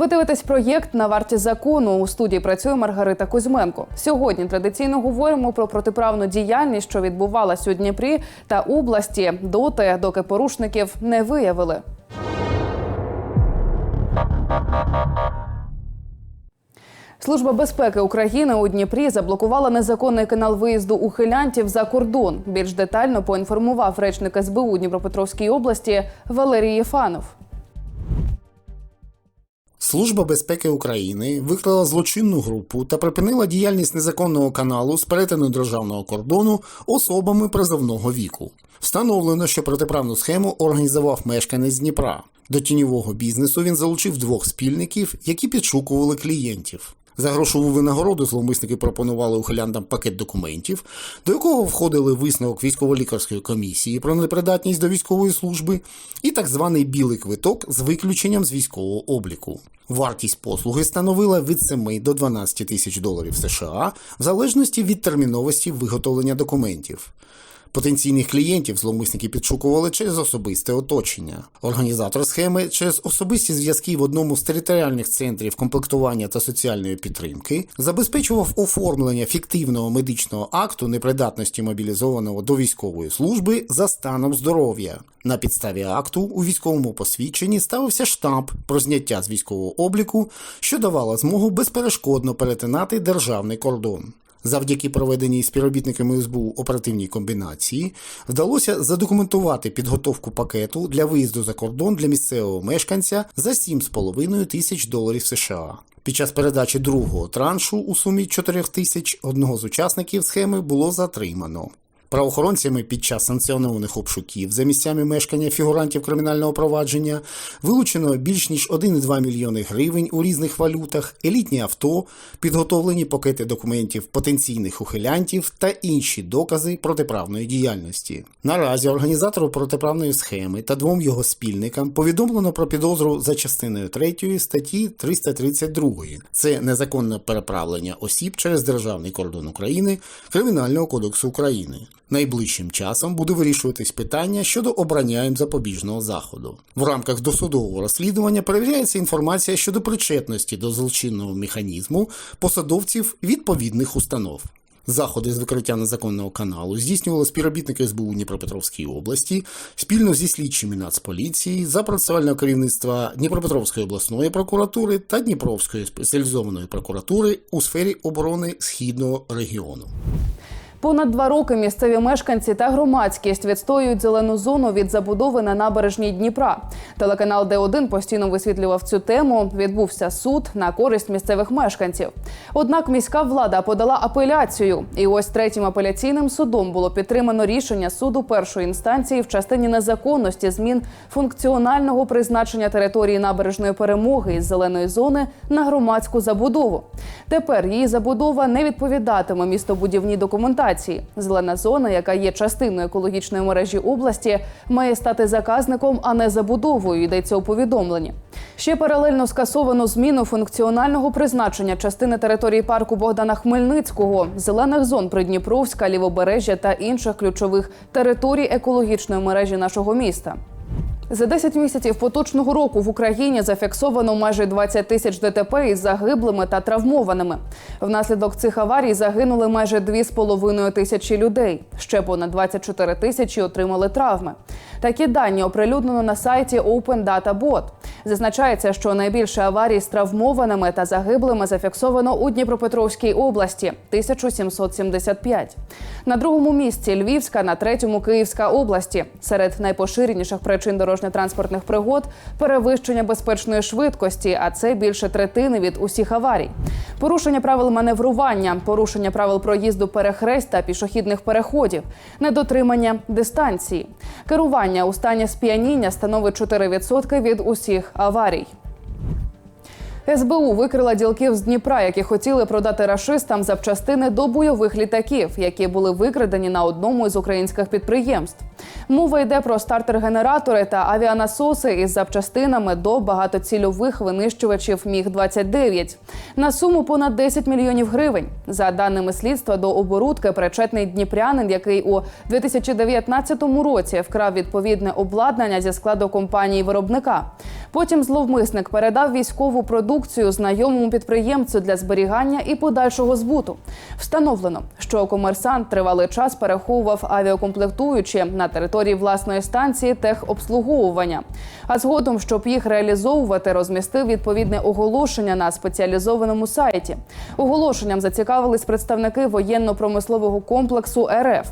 Ви дивитесь проєкт на варті закону. У студії працює Маргарита Кузьменко. Сьогодні традиційно говоримо про протиправну діяльність, що відбувалась у Дніпрі та області, доти, доки порушників не виявили. Служба безпеки України у Дніпрі заблокувала незаконний канал виїзду ухилянтів за кордон. Більш детально поінформував речник СБУ Дніпропетровській області Валерій Єфанов. Служба безпеки України викрила злочинну групу та припинила діяльність незаконного каналу з перетину державного кордону особами призовного віку. Встановлено, що протиправну схему організував мешканець Дніпра. До тіньового бізнесу він залучив двох спільників, які підшукували клієнтів. За грошову винагороду зловмисники пропонували ухилянтам пакет документів, до якого входили висновок військово-лікарської комісії про непридатність до військової служби і так званий білий квиток з виключенням з військового обліку. Вартість послуги становила від 7 до 12 тисяч доларів США в залежності від терміновості виготовлення документів. Потенційних клієнтів зловмисники підшукували через особисте оточення. Організатор схеми через особисті зв'язки в одному з територіальних центрів комплектування та соціальної підтримки забезпечував оформлення фіктивного медичного акту непридатності мобілізованого до військової служби за станом здоров'я. На підставі акту у військовому посвідченні ставився штамп про зняття з військового обліку, що давало змогу безперешкодно перетинати державний кордон. Завдяки проведеній співробітниками СБУ оперативній комбінації вдалося задокументувати підготовку пакету для виїзду за кордон для місцевого мешканця за 7,5 тисяч доларів США. Під час передачі другого траншу у сумі 4 тисяч одного з учасників схеми було затримано. Правоохоронцями під час санкціонованих обшуків за місцями мешкання фігурантів кримінального провадження вилучено більш ніж 1,2 мільйони гривень у різних валютах, елітні авто, підготовлені пакети документів потенційних ухилянтів та інші докази протиправної діяльності. Наразі організатору протиправної схеми та двом його спільникам повідомлено про підозру за частиною 3 статті 332. Це незаконне переправлення осіб через державний кордон України Кримінального кодексу України. Найближчим часом буде вирішуватись питання щодо обрання їм запобіжного заходу. В рамках досудового розслідування перевіряється інформація щодо причетності до злочинного механізму посадовців відповідних установ. Заходи з викриття незаконного каналу здійснювали співробітники СБУ Дніпропетровської області спільно зі слідчими Нацполіції за процесуального керівництва Дніпропетровської обласної прокуратури та Дніпровської спеціалізованої прокуратури у сфері оборони східного регіону. Понад два роки місцеві мешканці та громадськість відстоюють зелену зону від забудови на набережній Дніпра. Телеканал Д1 постійно висвітлював цю тему. Відбувся суд на користь місцевих мешканців. Однак міська влада подала апеляцію, і ось третім апеляційним судом було підтримано рішення суду першої інстанції в частині незаконності змін функціонального призначення території набережної перемоги із зеленої зони на громадську забудову. Тепер її забудова не відповідатиме містобудівній документації. Зелена зона, яка є частиною екологічної мережі області, має стати заказником, а не забудовою. Йдеться у повідомленні. Ще паралельно скасовано зміну функціонального призначення частини території парку Богдана Хмельницького, зелених зон Придніпровська, Лівобережжя та інших ключових територій екологічної мережі нашого міста. За 10 місяців поточного року в Україні зафіксовано майже 20 тисяч ДТП із загиблими та травмованими. Внаслідок цих аварій загинули майже 2,5 тисячі людей. Ще понад 24 тисячі отримали травми. Такі дані оприлюднено на сайті Open. Зазначається, що найбільше аварій з травмованими та загиблими зафіксовано у Дніпропетровській області 1775. На другому місці Львівська, на третьому Київська області. Серед найпоширеніших причин дорожньо-транспортних пригод перевищення безпечної швидкості, а це більше третини від усіх аварій. Порушення правил маневрування, порушення правил проїзду перехрест та пішохідних переходів, недотримання дистанції, керування у стані сп'яніння становить 4% від усіх аварій. СБУ викрила ділків з Дніпра, які хотіли продати рашистам запчастини до бойових літаків, які були викрадені на одному із українських підприємств. Мова йде про стартер-генератори та авіанасоси із запчастинами до багатоцільових винищувачів Міг 29 на суму понад 10 мільйонів гривень. За даними слідства, до оборудки причетний дніпрянин, який у 2019 році вкрав відповідне обладнання зі складу компанії виробника. Потім зловмисник передав військову продукцію знайомому підприємцю для зберігання і подальшого збуту. Встановлено, що комерсант тривалий час переховував авіакомплектуючі на території власної станції техобслуговування. А згодом, щоб їх реалізовувати, розмістив відповідне оголошення на спеціалізованому сайті. Оголошенням зацікавились представники воєнно-промислового комплексу РФ.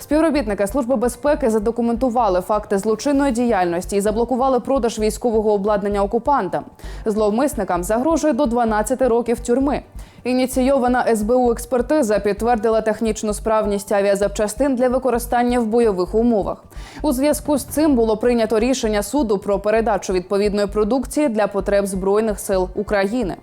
Співробітники служби безпеки задокументували факти злочинної діяльності і заблокували продаж військового обладнання окупанта. Зловмисникам загрожує до 12 років тюрми. Ініційована СБУ експертиза підтвердила технічну справність авіазапчастин для використання в бойових умовах. У зв'язку з цим було прийнято рішення суду про передачу відповідної продукції для потреб збройних сил України.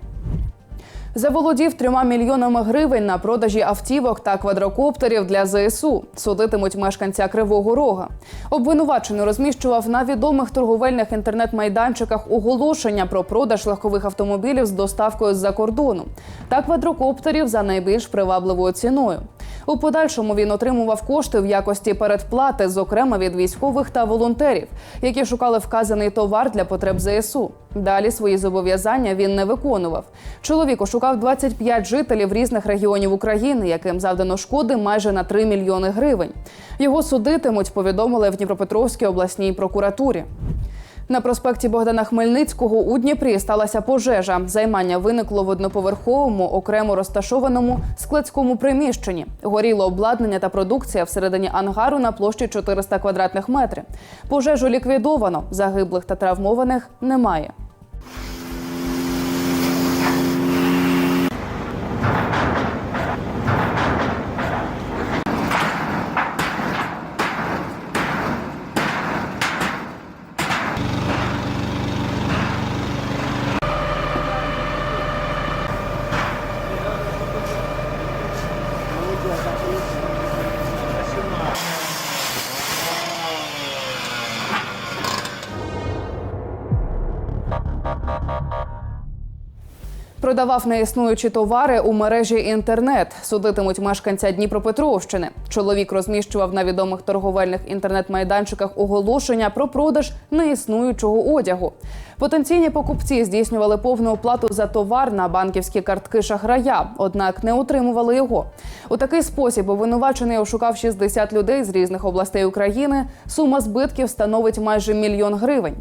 Заволодів трьома мільйонами гривень на продажі автівок та квадрокоптерів для ЗСУ. Судитимуть мешканця Кривого Рога. Обвинувачений розміщував на відомих торговельних інтернет-майданчиках оголошення про продаж легкових автомобілів з доставкою з-за кордону та квадрокоптерів за найбільш привабливою ціною. У подальшому він отримував кошти в якості передплати, зокрема від військових та волонтерів, які шукали вказаний товар для потреб ЗСУ. Далі свої зобов'язання він не виконував. Чоловік ошукав 25 жителів різних регіонів України, яким завдано шкоди майже на 3 мільйони гривень. Його судитимуть, повідомили в Дніпропетровській обласній прокуратурі. На проспекті Богдана Хмельницького у Дніпрі сталася пожежа. Займання виникло в одноповерховому, окремо розташованому складському приміщенні. Горіло обладнання та продукція всередині ангару на площі 400 квадратних метрів. Пожежу ліквідовано. Загиблих та травмованих немає. Продавав неіснуючі товари у мережі інтернет. Судитимуть мешканця Дніпропетровщини. Чоловік розміщував на відомих торговельних інтернет-майданчиках оголошення про продаж неіснуючого одягу. Потенційні покупці здійснювали повну оплату за товар на банківські картки шахрая, однак не отримували його. У такий спосіб обвинувачений ошукав 60 людей з різних областей України. Сума збитків становить майже мільйон гривень.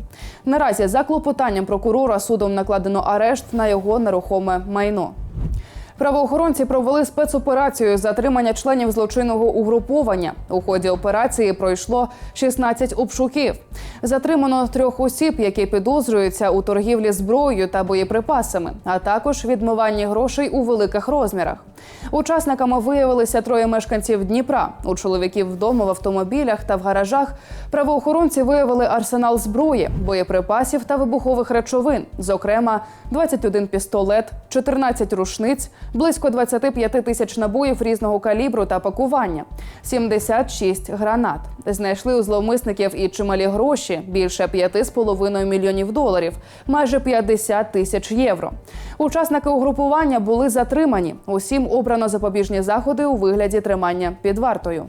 Наразі за клопотанням прокурора судом накладено арешт на його нерухоме майно. Правоохоронці провели спецоперацію затримання членів злочинного угруповання. У ході операції пройшло 16 обшуків. Затримано трьох осіб, які підозрюються у торгівлі зброєю та боєприпасами, а також відмиванні грошей у великих розмірах. Учасниками виявилися троє мешканців Дніпра. У чоловіків вдома в автомобілях та в гаражах правоохоронці виявили арсенал зброї, боєприпасів та вибухових речовин, зокрема 21 пістолет, 14 рушниць, близько 25 тисяч набоїв різного калібру та пакування, 76 гранат. Знайшли у зловмисників і чималі гроші більше 5,5 мільйонів доларів, майже 50 тисяч євро. Учасники угрупування були затримані. Усім обрано запобіжні заходи у вигляді тримання під вартою.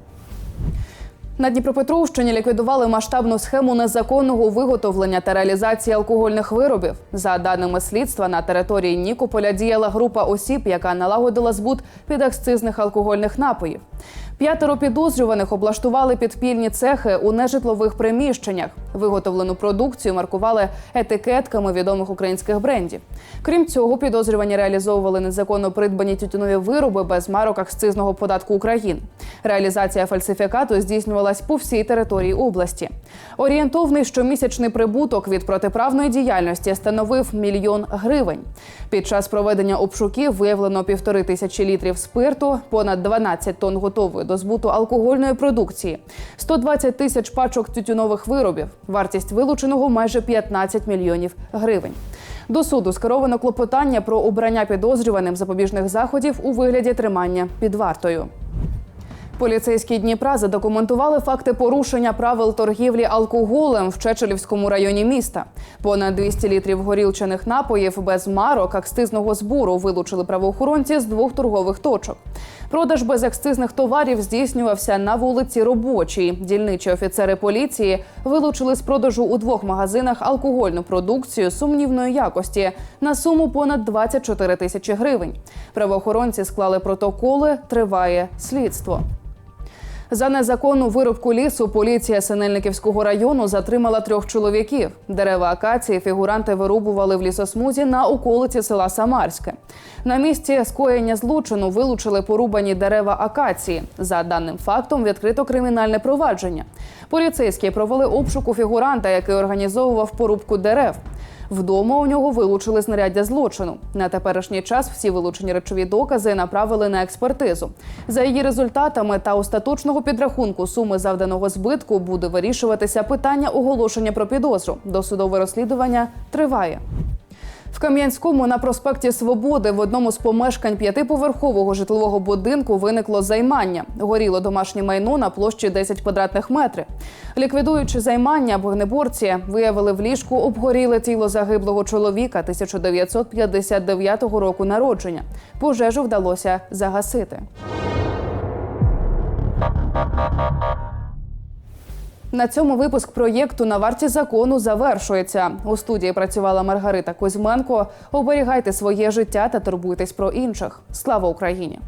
На Дніпропетровщині ліквідували масштабну схему незаконного виготовлення та реалізації алкогольних виробів. За даними слідства, на території Нікополя діяла група осіб, яка налагодила збут підакцизних алкогольних напоїв. П'ятеро підозрюваних облаштували підпільні цехи у нежитлових приміщеннях. Виготовлену продукцію маркували етикетками відомих українських брендів. Крім цього, підозрювані реалізовували незаконно придбані тютюнові вироби без марок акцизного податку України. Реалізація фальсифікату здійснювалась по всій території області. Орієнтовний щомісячний прибуток від протиправної діяльності становив мільйон гривень. Під час проведення обшуків виявлено півтори тисячі літрів спирту, понад 12 тонн готової до збуту алкогольної продукції, 120 тисяч пачок тютюнових виробів. Вартість вилученого майже 15 мільйонів гривень. До суду скеровано клопотання про обрання підозрюваним запобіжних заходів у вигляді тримання під вартою. Поліцейські Дніпра задокументували факти порушення правил торгівлі алкоголем в Чечелівському районі міста. Понад 200 літрів горілчаних напоїв без марок акцизного збору вилучили правоохоронці з двох торгових точок. Продаж безакцизних товарів здійснювався на вулиці Робочій. Дільничі офіцери поліції вилучили з продажу у двох магазинах алкогольну продукцію сумнівної якості на суму понад 24 тисячі гривень. Правоохоронці склали протоколи. Триває слідство. За незаконну вирубку лісу поліція Синельниківського району затримала трьох чоловіків. Дерева акації фігуранти вирубували в лісосмузі на околиці села Самарське. На місці скоєння злочину вилучили порубані дерева акації. За даним фактом відкрито кримінальне провадження. Поліцейські провели обшук у фігуранта, який організовував порубку дерев. Вдома у нього вилучили знаряддя злочину. На теперішній час всі вилучені речові докази направили на експертизу. За її результатами та остаточного підрахунку суми завданого збитку буде вирішуватися питання оголошення про підозру. Досудове розслідування триває. В Кам'янському на проспекті Свободи в одному з помешкань п'ятиповерхового житлового будинку виникло займання. Горіло домашнє майно на площі 10 квадратних метрів. Ліквідуючи займання, вогнеборці виявили в ліжку обгоріле тіло загиблого чоловіка 1959 року народження. Пожежу вдалося загасити. На цьому випуск проєкту на варті закону завершується. У студії працювала Маргарита Кузьменко. Оберігайте своє життя та турбуйтесь про інших. Слава Україні!